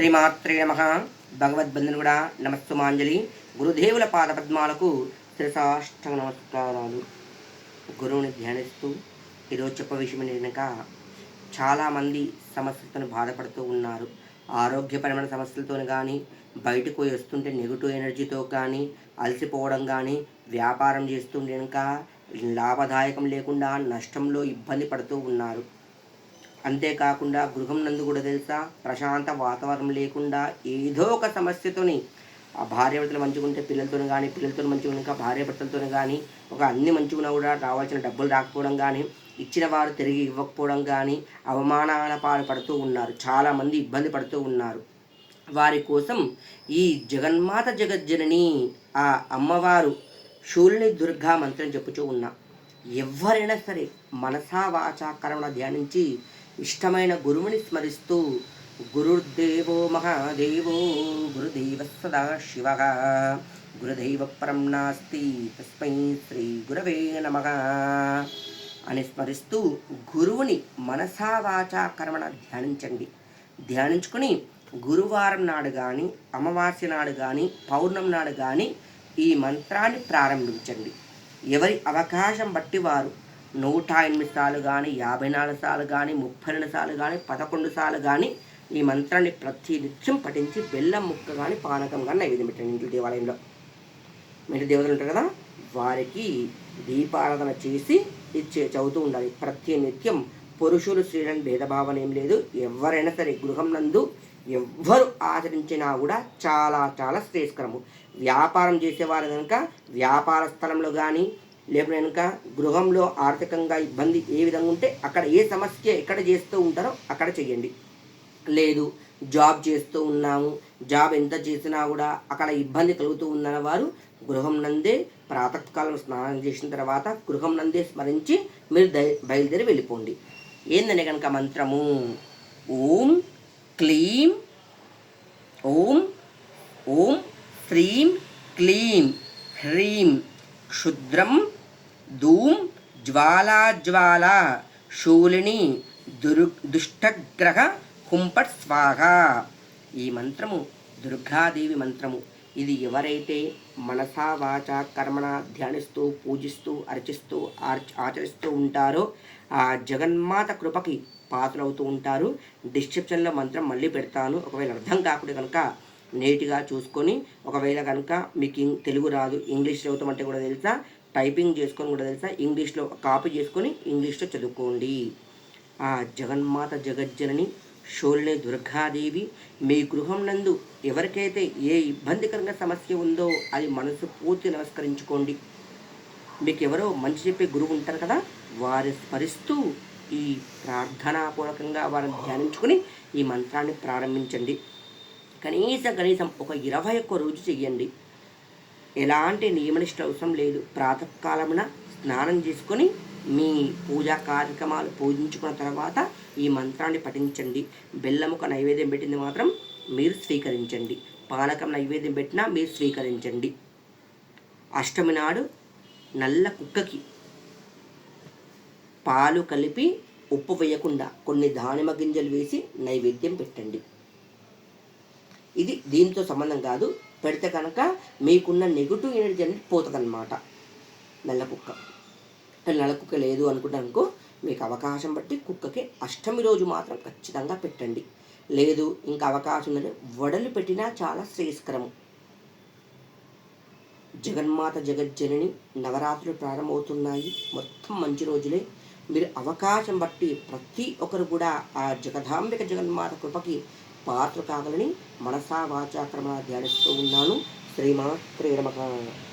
శ్రీమాత్రే నమ. భగవద్బంధుని కూడా నమస్తమాంజలి గురుదేవుల పాదపద్మాలకు త్రిసాష్టంగ నమస్కారాలు. గురువుని ధ్యానిస్తూ ఈరోజు చెప్ప విషయం ఏంటనక చాలామంది సమస్యలతో బాధపడుతూ ఉన్నారు. ఆరోగ్యపరమైన సమస్యలతో కానీ బయటకు పోయి వస్తుంటే నెగిటివ్ ఎనర్జీతో కానీ అలసిపోవడం కానీ వ్యాపారం చేస్తుంటే కనుక లాభదాయకం లేకుండా నష్టంలో ఇబ్బంది పడుతూ ఉన్నారు. అంతేకాకుండా గృహం నందు కూడా తెలుసా ప్రశాంత వాతావరణం లేకుండా ఏదో ఒక సమస్యతోని ఆ భార్య భర్తలు ఉంటే పిల్లలతో కానీ పిల్లలతో మంచిగా ఇంకా భార్యాభర్తలతో కానీ ఒక అన్ని మంచిగా కూడా రావాల్సిన డబ్బులు రాకపోవడం కానీ ఇచ్చిన వారు తిరిగి ఇవ్వకపోవడం కానీ అవమానాల పాలు పడుతూ ఉన్నారు. చాలామంది ఇబ్బంది పడుతూ ఉన్నారు. వారి కోసం ఈ జగన్మాత జగజ్జనని ఆ అమ్మవారు శూలిని దుర్గా మంత్రం చెప్పుచూ ఉన్నా. ఎవరైనా సరే మనసా వాచా కర్మణ ధ్యానించి ఇష్టమైన గురువుని స్మరిస్తూ గురుర్దేవో మహాదేవో గురుదేవ సదాశివ గురుదైవ పరం నాస్తి తస్మై శ్రీ గురవే నమ అని స్మరిస్తూ గురువుని మనసావాచా కర్మణ ధ్యానించండి. ధ్యానించుకుని గురువారం నాడు కానీ అమావాస్య నాడు కానీ పౌర్ణం నాడు కానీ ఈ మంత్రాన్ని ప్రారంభించండి. ఎవరి అవకాశం బట్టి వారు నూట ఎనిమిది సార్లు కానీ యాభై నాలుగు సార్లు కానీ ముప్పై రెండు సార్లు కానీ పదకొండు సార్లు కానీ ఈ మంత్రాన్ని ప్రతి నిత్యం పఠించి బెల్లం ముక్క కానీ పానకం కానీ నైవేద్యం పెట్టండి ఇంట్లో దేవాలయంలో. మీ ఇంటి దేవతలు ఉంటారు కదా వారికి దీపారాధన చేసి ఇచ్చే చదువుతూ ఉండాలి. ప్రతి నిత్యం పురుషులు స్త్రీలను భేదభావం ఏం లేదు. ఎవరైనా సరే గృహం నందు ఎవ్వరు ఆచరించినా కూడా చాలా చాలా శ్రేయస్కరము. వ్యాపారం చేసేవారు కనుక వ్యాపార స్థలంలో కానీ లేకపోతే కనుక గృహంలో ఆర్థికంగా ఇబ్బంది ఏ విధంగా ఉంటే అక్కడ ఏ సమస్య ఎక్కడ చేస్తూ ఉంటారో అక్కడ చేయండి లేదు జాబ్ చేస్తూ ఉన్నాము జాబ్ ఎంత చేసినా కూడా అక్కడ ఇబ్బంది కలుగుతూ ఉందన్న వారు గృహం నందే ప్రాతకాలం స్నానం చేసిన తర్వాత గృహం నందే స్మరించి మీరు బయలుదేరి వెళ్ళిపోండి. ఏందని కనుక మంత్రము? ఓం క్లీం ఓం ఓం హ్రీం క్లీం హ్రీం క్షుద్రం ధూమ్ జ్వాలాజ్వాల శూలిని దురు దుష్టగ్రహ హుంపట్ స్వాహ. ఈ మంత్రము దుర్గాదేవి మంత్రము. ఇది ఎవరైతే మనసా వాచ కర్మణ ధ్యానిస్తూ పూజిస్తూ అర్చిస్తూ ఆచరిస్తూ ఉంటారో ఆ జగన్మాత కృపకి పాత్రలవుతూ ఉంటారు. డిస్క్రిప్షన్లో మంత్రం మళ్ళీ పెడతాను. ఒకవేళ అర్థం కాకుండా కనుక నీట్గా చూసుకొని ఒకవేళ కనుక మీకు తెలుగు రాదు ఇంగ్లీష్ చదువుతామంటే కూడా తెలుసా? టైపింగ్ చేసుకొని కూడా తెలుసా? ఇంగ్లీష్లో కాపీ చేసుకొని ఇంగ్లీష్లో చదువుకోండి. ఆ జగన్మాత జగజ్జనని షోల్ని దుర్గాదేవి మీ గృహం నందు ఎవరికైతే ఏ ఇబ్బందికరంగా సమస్య ఉందో అది మనసు పూర్తి నమస్కరించుకోండి. మీకు ఎవరో మంచి చెప్పే గురువు ఉంటారు కదా? వారి స్మరిస్తూ ఈ ప్రార్థనాపూర్వకంగా వారిని ధ్యానించుకుని ఈ మంత్రాన్ని ప్రారంభించండి. కనీసం కనీసం ఒక ఇరవై ఒక్క రోజు చెయ్యండి. ఎలాంటి నియమనిష్ట అవసరం లేదు. ప్రాతకాలమున స్నానం చేసుకొని మీ పూజా కార్యక్రమాలు పూజించుకున్న తర్వాత ఈ మంత్రాన్ని పఠించండి. బెల్లముక నైవేద్యం పెట్టింది మాత్రం మీరు స్వీకరించండి. పానకం నైవేద్యం పెట్టినా మీరు స్వీకరించండి. అష్టమి నాడు నల్ల కుక్కకి పాలు కలిపి ఉప్పు వేయకుండా కొన్ని దానిమ్మ గింజలు వేసి నైవేద్యం పెట్టండి. ఇది దీంతో సంబంధం కాదు. పెడితే కనుక మీకున్న నెగిటివ్ ఎనర్జీ అనేది పోతుందన్నమాట. నల్ల కుక్క. నల్ల కుక్క లేదు అనుకుంటే అనుకో మీకు అవకాశం బట్టి కుక్కకి అష్టమి రోజు మాత్రం ఖచ్చితంగా పెట్టండి. లేదు ఇంకా అవకాశం ఉందంటే వడలు పెట్టినా చాలా శ్రేయస్కరము జగన్మాత జగజ్జనని నవరాత్రులు ప్రారంభమవుతున్నాయి. మొత్తం మంచి రోజులే. మీరు అవకాశం బట్టి ప్రతి ఒక్కరు కూడా ఆ జగదాంబిక జగన్మాత కృపకి పాత్ర కాగలని మనసా వాచాక్రమ ధ్యానిస్తూ ఉన్నాను. శ్రీమాత్రే నమః.